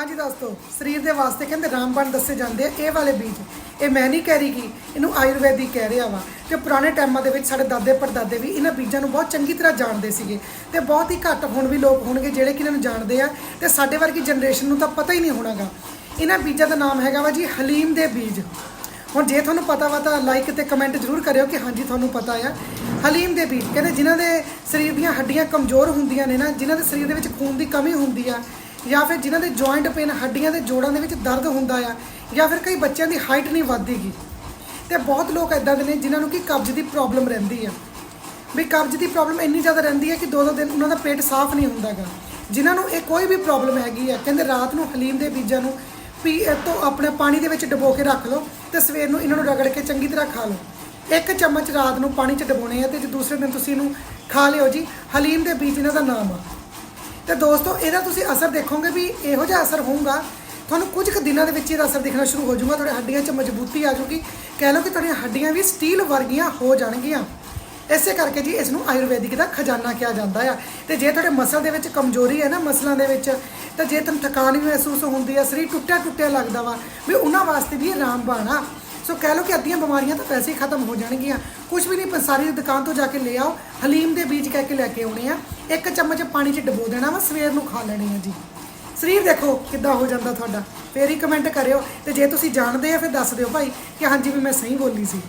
ਹਾਂਜੀ ਦੋਸਤੋ, ਸਰੀਰ ਦੇ ਵਾਸਤੇ ਕਹਿੰਦੇ ਰਾਮਬਾਣ ਦੱਸੇ ਜਾਂਦੇ ਆ, ਇਹ ਵਾਲੇ ਬੀਜ। ਇਹ ਮੈਂ ਨਹੀਂ ਕਹਿ ਰਹੀ ਕਿ ਇਹਨੂੰ ਆਯੁਰਵੈਦਿਕ ਕਹਿ ਰਿਹਾ ਵਾ। ਤੇ ਪੁਰਾਣੇ ਟਾਈਮਾਂ ਦੇ ਵਿੱਚ ਸਾਡੇ ਦਾਦੇ ਪੜਦਾਦੇ ਵੀ ਇਹਨਾਂ ਬੀਜਾਂ ਨੂੰ ਬਹੁਤ ਚੰਗੀ ਤਰ੍ਹਾਂ ਜਾਣਦੇ ਸੀਗੇ। ਤੇ ਬਹੁਤ ਹੀ ਘੱਟ ਹੁਣ ਵੀ ਲੋਕ ਹੋਣਗੇ ਜਿਹੜੇ ਕਿ ਇਹਨਾਂ ਨੂੰ ਜਾਣਦੇ ਆ। ਤੇ ਸਾਡੇ ਵਰਗੀ ਜਨਰੇਸ਼ਨ ਨੂੰ ਤਾਂ ਪਤਾ ਹੀ ਨਹੀਂ ਹੋਣਾਗਾ। ਇਹਨਾਂ ਬੀਜਾਂ ਦਾ ਨਾਮ ਹੈਗਾ ਵਾ ਜੀ ਹਲੀਮ ਦੇ ਬੀਜ। ਹੁਣ ਜੇ ਤੁਹਾਨੂੰ ਪਤਾ ਵਾ ਤਾਂ ਲਾਈਕ ਤੇ ਕਮੈਂਟ ਜ਼ਰੂਰ ਕਰਿਓ ਕਿ ਹਾਂਜੀ ਤੁਹਾਨੂੰ ਪਤਾ ਆ। ਹਲੀਮ ਦੇ ਬੀਜ, ਕਹਿੰਦੇ ਜਿਨ੍ਹਾਂ ਦੇ ਸਰੀਰ ਦੀਆਂ ਹੱਡੀਆਂ ਕਮਜ਼ੋਰ ਹੁੰਦੀਆਂ ਨੇ ਨਾ, ਜਿਨ੍ਹਾਂ ਦੇ ਸਰੀਰ ਦੇ ਵਿੱਚ ਖੂਨ ਦੀ ਕਮੀ ਹੁੰਦੀ ਆ ਜਾਂ ਫਿਰ ਜਿਨ੍ਹਾਂ ਦੇ ਜੁਆਇੰਟ ਪੇਨ ਹੱਡੀਆਂ ਦੇ ਜੋੜਾਂ ਦੇ ਵਿੱਚ ਦਰਦ ਹੁੰਦਾ ਆ, ਜਾਂ ਫਿਰ ਕਈ ਬੱਚਿਆਂ ਦੀ ਹਾਈਟ ਨਹੀਂ ਵੱਧਦੀਗੀ ਤੇ ਬਹੁਤ ਲੋਕ ਇਦਾਂ ਦੇ ਨੇ ਜਿਨ੍ਹਾਂ ਨੂੰ ਕਿ ਕਬਜ਼ ਦੀ ਪ੍ਰੋਬਲਮ ਰਹਿੰਦੀ ਆ। ਵੀ ਕਬਜ਼ ਦੀ ਪ੍ਰੋਬਲਮ ਇੰਨੀ ਜ਼ਿਆਦਾ ਰਹਿੰਦੀ ਹੈ ਕਿ ਦੋ ਦੋ ਦਿਨ ਉਹਨਾਂ ਦਾ ਪੇਟ ਸਾਫ਼ ਨਹੀਂ ਹੁੰਦਾਗਾ ਜਿਨ੍ਹਾਂ ਨੂੰ ਇਹ ਕੋਈ ਵੀ ਪ੍ਰੋਬਲਮ ਹੈਗੀ ਆ, ਕਹਿੰਦੇ ਰਾਤ ਨੂੰ ਹਲੀਮ ਦੇ ਬੀਜਾਂ ਨੂੰ ਪੀ ਤੋਂ ਆਪਣੇ ਪਾਣੀ ਦੇ ਵਿੱਚ ਡਬੋ ਕੇ ਰੱਖ ਲਓ ਤੇ ਸਵੇਰ ਨੂੰ ਇਹਨਾਂ ਨੂੰ ਰਗੜ ਕੇ ਚੰਗੀ ਤਰ੍ਹਾਂ ਖਾ ਲਓ। ਇੱਕ ਚਮਚ ਰਾਤ ਨੂੰ ਪਾਣੀ 'ਚ ਡਬੋਣੇ ਆ ਤੇ ਜੇ ਦੂਸਰੇ ਦਿਨ ਤੁਸੀਂ ਇਹਨੂੰ ਖਾ ਲਿਓ ਜੀ, ਹਲੀਮ ਦੇ ਬੀਜ ਇਹਨਾਂ ਦਾ ਨਾਮ ਆ। ਤੇ ਦੋਸਤੋ, ਇਹਦਾ ਤੁਸੀਂ ਅਸਰ ਦੇਖੋਗੇ ਵੀ ਇਹੋ ਜਿਹਾ ਅਸਰ ਹੋਊਗਾ। ਤੁਹਾਨੂੰ ਕੁਝ ਕੁ ਦਿਨਾਂ ਦੇ ਵਿੱਚ ਇਹਦਾ ਅਸਰ ਦਿਖਣਾ ਸ਼ੁਰੂ ਹੋ ਜਾਊਗਾ, ਤੁਹਾਡੇ ਹੱਡੀਆਂ 'ਚ ਮਜ਼ਬੂਤੀ ਆ ਜਾਊਗੀ। ਕਹਿ ਲਓ ਕਿ ਤੁਹਾਡੀਆਂ ਹੱਡੀਆਂ ਵੀ ਸਟੀਲ ਵਰਗੀਆਂ ਹੋ ਜਾਣਗੀਆਂ। ਇਸੇ ਕਰਕੇ ਜੀ ਇਸ ਨੂੰ ਆਯੁਰਵੈਦਿਕ ਦਾ ਖਜ਼ਾਨਾ ਕਿਹਾ ਜਾਂਦਾ ਆ। ਤੇ ਜੇ ਤੁਹਾਡੇ ਮਸਲ ਦੇ ਵਿੱਚ ਕਮਜ਼ੋਰੀ ਹੈ ਨਾ, ਮਸਲਾਂ ਦੇ ਵਿੱਚ, ਤਾਂ ਜੇ ਤੁਹਾਨੂੰ ਥਕਾਨ ਵੀ ਮਹਿਸੂਸ ਹੁੰਦੀ ਆ, ਸਰੀਰ ਟੁੱਟਿਆ ਟੁੱਟਿਆ ਲੱਗਦਾ ਵਾ, ਵੀ ਉਹਨਾਂ ਵਾਸਤੇ ਵੀ ਆਰਾਮ ਰਾਮਬਾਣ ਸੋ ਕਹਿ ਲਓ ਕਿ ਅੱਧੀਆਂ ਬਿਮਾਰੀਆਂ ਤਾਂ ਵੈਸੇ ਹੀ ਖਤਮ ਹੋ ਜਾਣਗੀਆਂ। ਕੁਝ ਵੀ ਨਹੀਂ ਪੰਸਾਰੀ ਦੀ ਦੁਕਾਨ ਤੋਂ ਜਾ ਕੇ ਲੈ ਆਓ। ਹਲੀਮ ਦੇ ਬੀਜ ਕਹਿ ਕੇ ਲੈ ਕੇ ਆਉਣੇ ਆ। ਇੱਕ ਚਮਚ ਪਾਣੀ 'ਚ ਡਬੋ ਦੇਣਾ ਵਾ, ਸਵੇਰ ਨੂੰ ਖਾ ਲੈਣੇ ਆ ਜੀ। ਸਰੀਰ ਦੇਖੋ ਕਿੱਦਾਂ ਹੋ ਜਾਂਦਾ ਤੁਹਾਡਾ। ਫੇਰ ਹੀ ਕਮੈਂਟ ਕਰਿਓ। ਤੇ ਜੇ ਤੁਸੀਂ ਜਾਣਦੇ ਆ, ਫਿਰ ਦੱਸ ਦਿਓ ਭਾਈ ਕਿ ਹਾਂਜੀ ਵੀ ਮੈਂ ਸਹੀ ਬੋਲੀ ਸੀ।